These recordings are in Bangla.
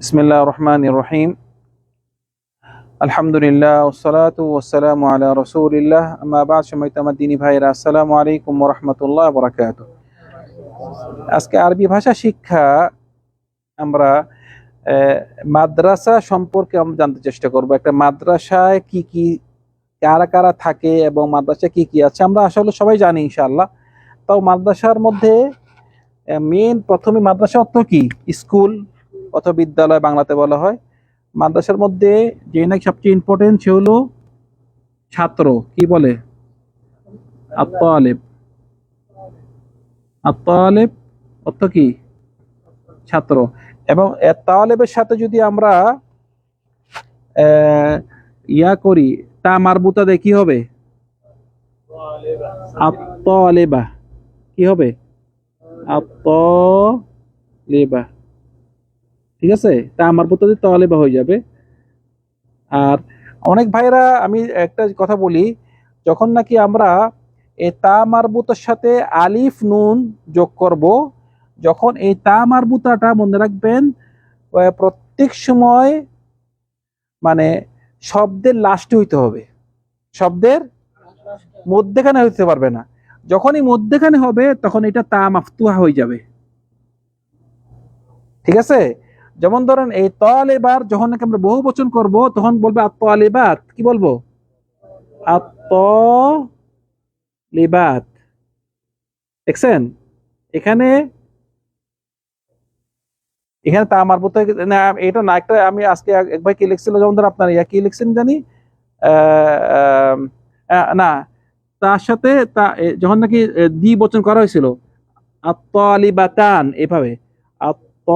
বিসমিল্লাহ রহমান রহিম আলহামদুলিল্লাহ আলা রসুলিল্লাহ ভাইরা আসসালামু আলাইকুম রহমতুল্লাহ বরাকাত আজকে আরবি ভাষা শিক্ষা আমরা মাদ্রাসা সম্পর্কে আমরা জানতে চেষ্টা করব। একটা মাদ্রাসায় কি কি, কারা কারা থাকে এবং মাদ্রাসায় কি কি আছে, আমরা আসলে সবাই জানি ইনশাআল্লাহ। তাও মাদ্রাসার মধ্যে মেন প্রথমে মাদ্রাসা অর্থ কি? স্কুল অথবা বিদ্যালয় বাংলাতে বলা হয়। মাদ্রাসার মধ্যে যে নাকি সবচেয়ে ইম্পর্টেন্ট সে হলো ছাত্র। কি বলে? আত্মালেব আত্মালেব অর্থ কি? ছাত্র। এবং তালেবের সাথে যদি আমরা ইয়া করি, তা মারবুতা দিয়ে কি হবে? আত্মালেবা কি হবে? আত্মালেবা। ঠিক আছে? তা আমার পদ্ধতি তলেবা হয়ে যাবে। আর অনেক ভাইরা আমি একটা কথা বলি, যখন নাকি আমরা এ তা মারবুতার সাথে আলিফ নুন যোগ করব, যখন এই তা মারবুতাটা মনে রাখবেন প্রত্যেক সময় মানে শব্দের লাস্টে হইতে হবে। শব্দের মধ্যেখানে হইতে পারবে না। যখনই মধ্যেখানে হবে তখন এটা তা মাফতুহা হয়ে যাবে। ঠিক আছে? যেমন ধরেন এই তলেবার যখন নাকি আমরা বহু বচন করব তখন বলবে আত্মলেবাত কি বলব? আত্ম লিবাত দেখছেন? এখানে এখানে তা আমার বোধ না এটা না একটা আমি আজকে এক এক ভাই কি লিখছিল? যেমন ধর আপনার ইয়া কি লিখছেন জানি? আহ, না তার সাথে তা যখন নাকি দ্বি বচন করা হয়েছিল, আত্মলিবাতান, এভাবে আত্ম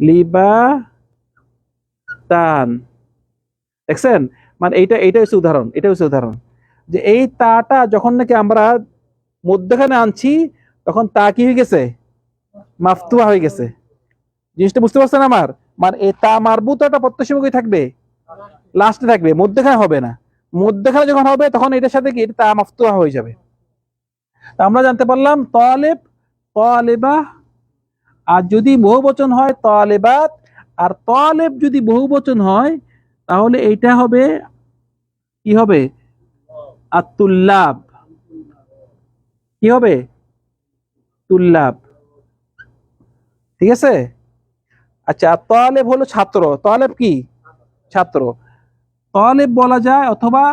লিবা তান দেখছেন? মানে এইটা এইটা হচ্ছে উদাহরণ এটা হচ্ছে উদাহরণ। যে এই তাটা যখন নাকি আমরা মধ্যখানে আনছি, তখন তা কি হয়ে গেছে? মাফতুয়া হয়ে গেছে। জিনিসটা বুঝতে পারছেন আমার? মানে এই তা মারবুতাটা প্রত্যেক কই থাকবে? লাস্টে থাকবে, মধ্যখানে হবে না। মধ্যখানে যখন হবে, তখন এটার সাথে কি এটা তা হয়ে যাবে। আমরা জানতে পারলাম, তলেব, তলেবা, আর যদি বহু বচন হয়, তলেবাত, আর তলেব যদি বহু বচন হয়, তাহলে এইটা হবে, কি হবে? আতুল্লাব কি হবে? তুল্লাব। ঠিক আছে? আচ্ছা তলেব হলো ছাত্র। তলেব কি? ছাত্র। তলেব বলা যায় অথবা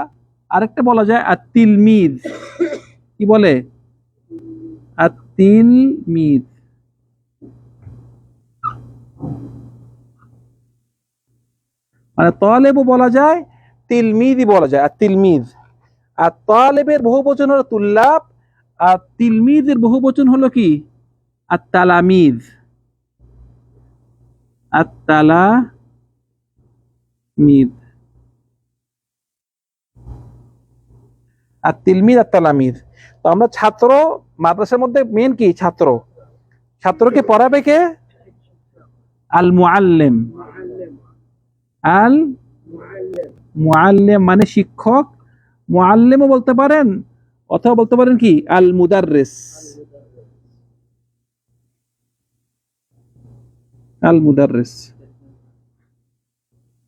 আরেকটা বলা যায় আর তিলমিদ কি বলে? আর তিলমিদ মানে তলেবও বলা যায় তিলমিদই বলা যায় আর তিলমিদ আর তলেবের বহু বচন হলো তুল্লাব, আর তিলমিদের বহু বচন হলো কি? আর তালামিদ আর তালামিদ আর তিলমিদ আর তালামিদ। তো আমরা ছাত্র, মাদ্রাসার মধ্যে মেন কি? ছাত্র। ছাত্রকে পড়াবে কে? আল মুআল্লিম আল মুআল্লিম মানে শিক্ষক। মুআল্লিমও বলতে পারেন, অথবা বলতে পারেন কি? আল মুদাররিস আল মুদাররিস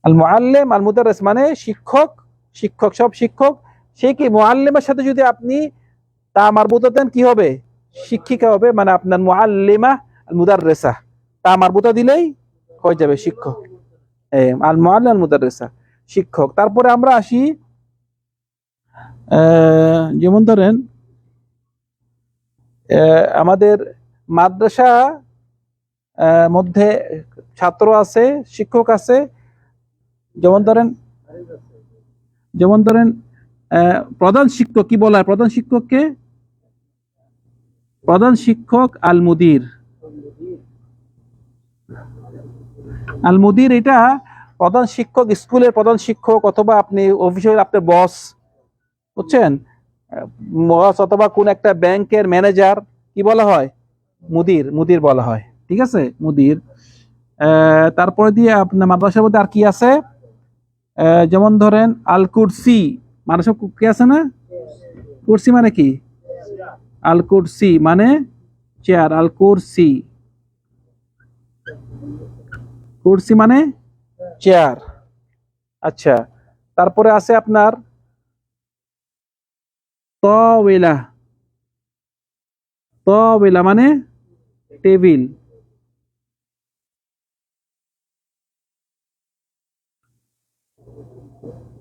আল মুআল্লিম আল মুদাররিস মানে শিক্ষক শিক্ষক সব শিক্ষক। সে কি মুআল্লিমের সাথে যদি আপনি তা মারবুতা দেন, কি হবে? শিক্ষিকা হবে মানে আপনার মুআল্লিমা আল মুদাররিসা। তা মারবুতা দিলেই হয়ে যাবে শিক্ষক। আল মুআল্লিম আল শিক্ষক। তারপরে আমরা আসি যেমন ধরেন আমাদের মাদ্রাসা মধ্যে ছাত্র আছে, শিক্ষক আছে, যেমন ধরেন যেমন ধরেন প্রধান শিক্ষক কি বলা হয় প্রধান শিক্ষককে প্রধান শিক্ষক আল মুদির আল মুদির এটা প্রধান শিক্ষক, স্কুলের প্রধান শিক্ষক অথবা আপনি অফিসের আপনার বস বুঝছেন? বস অথবা কোন একটা ব্যাংকের ম্যানেজার কি বলা হয়? মুদির মুদির বলা হয়। ঠিক আছে? মুদির। তারপরে দিয়ে আপনার মাদ্রাসার মধ্যে আর কি আছে? যেমন ধরেন আল কুরসি মাদ্রাসা কি আছে না? কুরসি মানে কি? আল কুরসি মানে চেয়ার, আল কুরসি। কুরসি মানে চেয়ার। আচ্ছা তারপরে আছে আপনার তওয়েলা। তওয়েলা মানে টেবিল।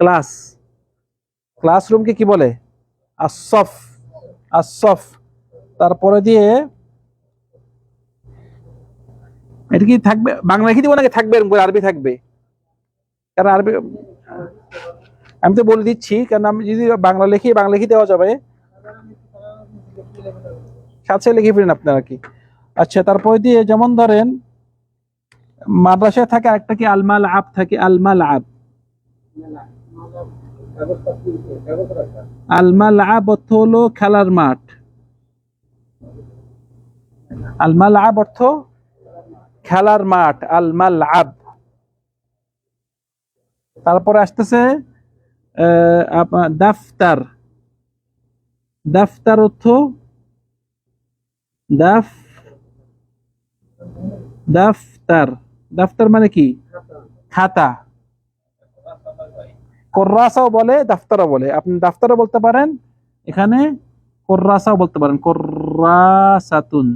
ক্লাস। ক্লাসরুমকে কি বলে? আসফ আসফ তারপরে দিয়ে এটা কি থাকবে? বাংলা লিখে দিব নাকি থাকবে? আরবি থাকবে। কারণ আরবি আমি তো বলে দিচ্ছি, কারণ আমি যদি বাংলা লিখি, বাংলা লিখে দেওয়া যাবে। সাথে লিখে ফেলেন আপনারা কি? আচ্ছা তারপরে দিয়ে যেমন ধরেন, মাদ্রাসায় থাকে আরেকটা কি? আলমাল আব থাকে, আলমাল আব। আলমাল আব অর্থ হলো খেলার মাঠ। আলমাল আব অর্থ খেলার মাঠ আলমাল আব তারপরে আসতেছে দাফতার। দাফতার অর্থ দাফ, দাফতার। দাফতার মানে কি? খাতা। কর্রাসাও বলে, দাফতারও বলে। আপনি দাফতারও বলতে পারেন, এখানে কর্রাসাও বলতে পারেন। কর্রাসাতুন।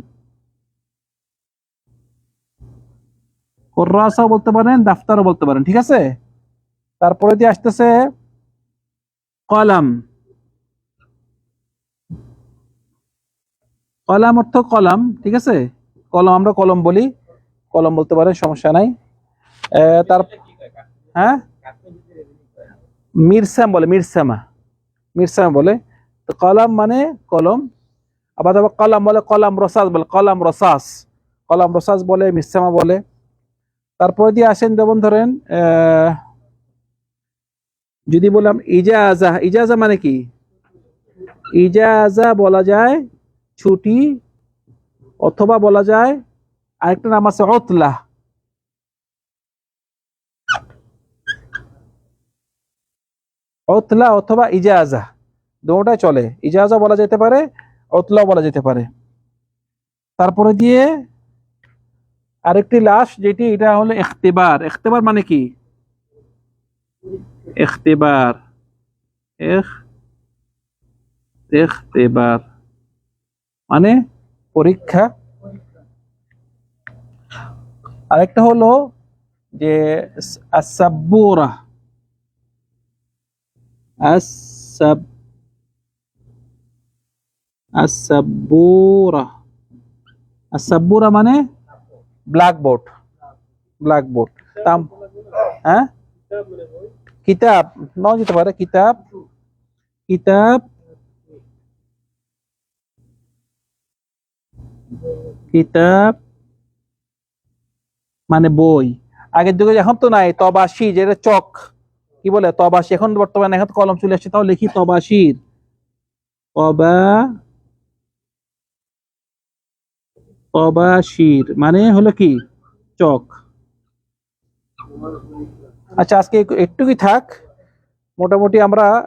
কর্রাসাও বলতে পারেন, দাফতারও বলতে পারেন, ঠিক আছে? তারপরে দিয়ে আসতেছে, কলাম। কলাম অর্থ কলাম, ঠিক আছে? কলম, আমরা কলম বলি। কলম বলতে পারেন, সমস্যা নাই। তার হ্যাঁ? মিরসাম বলে, মিরসামা। মিরসামা বলে। তো কলাম মানে কলম। আবার আবার কলাম বলে কলাম রসাস বলে, কলাম রসাস। কলাম রসাস বলে, মিরসামা বলে। তারপরে দিয়ে আসেন যেমন ধরেন যদি বললাম ইজাজা ইজাজা মানে কি? ইজাজা বলা যায় ছুটি, অথবা বলা যায় আরেকটা নাম আছে অতলা। অতলা অথবা ইজাজা, দুটাই চলে। ইজাজা বলা যেতে পারে অতলা বলা যেতে পারে। তারপরে দিয়ে আরেকটি লাশ, যেটি এটা হলো ইখতিবার। ইখতিবার মানে কি? ইখতিবার। ইখ, ইখতিবার। মানে পরীক্ষা। আরেকটা হলো যে আসাব্বুরা আসাব আসাব্বুরা আসাব্বুরা মানে? ব্ল্যাকবোর্ড। ব্ল্যাকবোর্ড। তাম হ্যাঁ? কিতাব। নাও যেতে পারে কিতাব। কিতাব। কিতাব। মানে বই। আগের যুগে এখন তো নাই তবাসি যেটা চক। কি বলে, তবাসি। এখন বর্তমানে এখন কলম চলে আসছে, তাও লিখি তবাসির। তবা তবাসির মানে হলো কি? চক। আচ্ছা আজকে একটু- একটুকুই থাক। মোটামুটি আমরা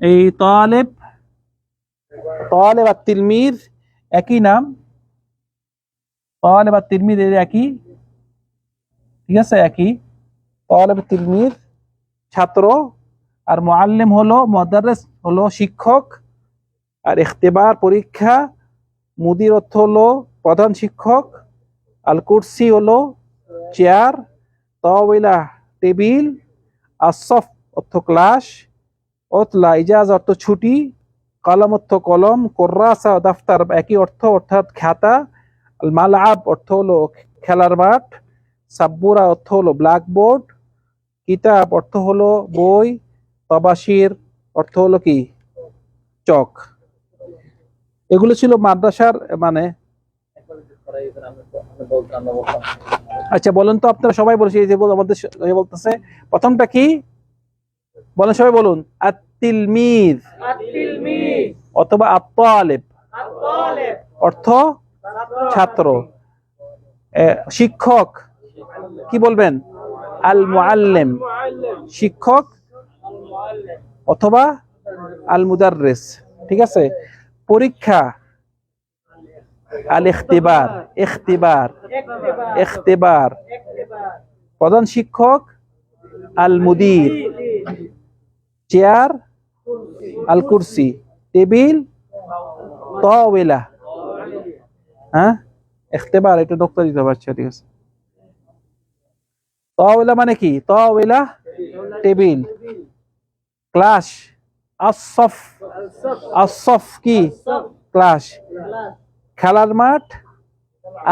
এই তালেব তালেব আর তিলমির একই নাম। তালেব আর তিলমির একই। ঠিক আছে, একই। তালেব তিলমির ছাত্র, আর মুআল্লিম হলো মাদারেস হলো শিক্ষক, আর ইখতিবার পরীক্ষা, মুদির অর্থ হলো প্রধান শিক্ষক, আল কুরসি হলো চেয়ার, তাওয়িলা টেবিল, আসফ অর্থ ক্লাস অতলা ইজাজ অর্থ ছুটি, কলম অর্থ কলম, কোর্রাসা দাফতার একই অর্থ অর্থাৎ খাতা, আল মালআব অর্থ হলো খেলার মাঠ, সাব্বুরা অর্থ হলো ব্ল্যাকবোর্ড কিতাব অর্থ হলো বই, তবাসির অর্থ হলো কি? চক। এগুলো ছিল মাদ্রাসার মানে আচ্ছা বলেন তো আপনারা সবাই বলছি, এই যে আমাদের বলতেছে। প্রথমটা কি? বলেন সবাই বলুন। আত্মিজ অথবা আত্মালেব অর্থ ছাত্র। শিক্ষক। কি বলবেন? আল মুআল্লিম শিক্ষক অথবা আল মুদাররেস ঠিক আছে? পরীক্ষা আল ইখতিবার ইখতিবার ইখতিবার প্রধান শিক্ষক আল মুদির চেয়ার আল কুরসি টেবিল, তাওয়েলা হ্যাঁ? ইখতিবার, এটা নকতা দিতে পারছে ঠিক আছে? তওয়েলা মানে কি? তওয়েলা টেবিল। ক্লাস। আসফ আসফ কি? ক্লাস। খেলার মাঠ?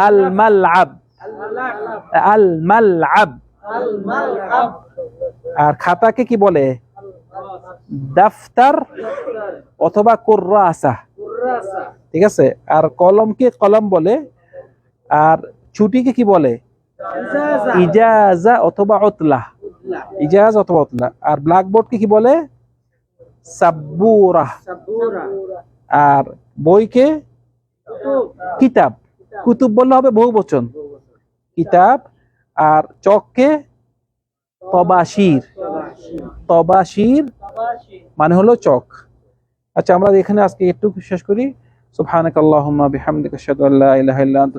আল মালআব আল মালআব আর খাতাকে কি বলে? দাফতার অথবা কুর্রাসা। ঠিক আছে? আর কলমকে কলম বলে। আর ছুটিকে কি বলে? ইজাজা। অথবা অতলা ইজাজ অথবা অতলা আর কি বলে? সাবুরা আর বইকে? কিতাব। কুতুব। বললে হবে বহু বচন কিতাব। আর চককে? তবাসির তবাসির মানে হলো চক। আচ্ছা আমরা এখানে আজকে একটু শেষ করি। সুফানক আল্লাহ বিহামদিক আল্লা ইলাহা ইল্লা আনতা